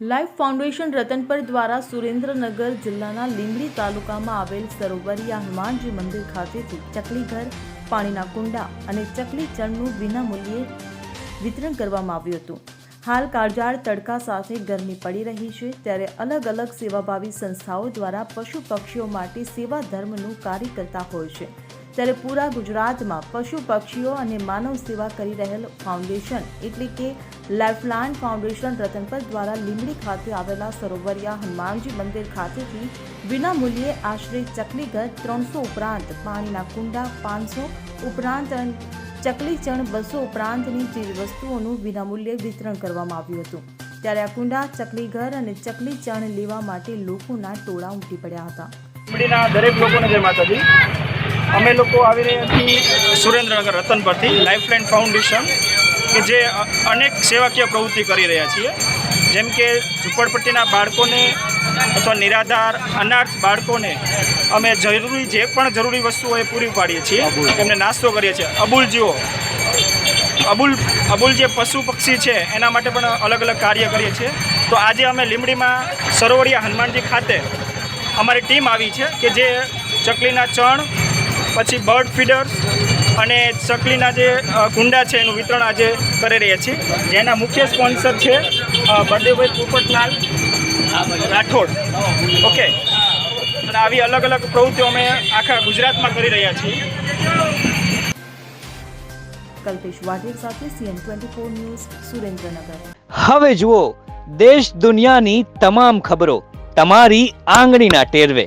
Life foundation Ratanpar દ્વારા સુરેન્દ્રનગર જિલ્લાના લીંબડી તાલુકામાં આવેલ સરોવરિયા હનુમાનજી મંદિર ખાતેથી ચકલી ઘર પાણીના કુંડા અને ચકલી ચણનું વિનામૂલ્યે વિતરણ કરવામાં આવ્યું હતું. હાલ કાળજાળ તડકા સાથે ગરમી પડી રહી છે, ત્યારે અલગ અલગ સેવાભાવી સંસ્થાઓ દ્વારા પશુ પક્ષીઓ માટે સેવા ધર્મનું કાર્ય કરતા હોય છે. ત્યારે પૂરા ગુજરાતમાં પશુ પક્ષીઓ અને માનવ સેવા કરી રહેલ ફાઉન્ડેશન એટલે કે લાઇફલાઇન ફાઉન્ડેશન રતનપર દ્વારા લીંબડી ખાતે આવેલા સરોવરિયા હનુમાનજી મંદિર ખાતેથી વિનામૂલ્યે આશરે ચકલી ઘર ત્રણસો ઉપરાંત પાણીના કુંડા પાંચસો ઉપરાંત ચકલી ચણ બસો ઉપરાંતની ચીજવસ્તુઓનું વિનામૂલ્યે વિતરણ કરવામાં આવ્યું હતું. ત્યારે આ કુંડા, ચકલી ઘર અને ચકલી ચણ લેવા માટે લોકોના ટોળા ઉમટી પડ્યા હતા. દરેક લોકોને જય માતાજી. અમે લોકો આવી રહ્યા છીએ સુરેન્દ્રનગર રતન લાઇફલાઇન ફાઉન્ડેશન કે જે અનેક સેવાકીય પ્રવૃત્તિ કરી રહ્યા છીએ. જેમ કે ઝૂંપડપટ્ટીના બાળકોને અથવા નિરાધાર અનાથ બાળકોને અમે જરૂરી જે પણ જરૂરી વસ્તુઓ એ પૂરી પાડીએ છીએ એમને નાસ્તો કરીએ છીએ. અબુલ જીવો અબુલ અબુલ જે પશુ પક્ષી છે એના માટે પણ અલગ અલગ કાર્ય કરીએ છીએ. તો આજે અમે લીમડીમાં સરોવરિયા હનુમાનજી ખાતે અમારી ટીમ આવી છે કે જે ચકલીના ચણ પછી બર્ડ ફીડર્સ અને ચકલીના જે કુંડા છે એનું વિતરણ આજે કરી રહ્યા છીએ. જેના મુખ્ય સ્પોન્સર છે બળદેવભાઈ પોપટલાલ રાઠોડ. ઓકે. અને આવી અલગ અલગ પ્રવૃત્તિઓ અમે આખા ગુજરાતમાં કરી રહ્યા છીએ. કલ્પેશ વાઢેર સાથે CN twenty four news Surendranagar. હવે જુઓ દેશ દુનિયાની તમામ ખબરો તમારી આંગળીના ટેરવે.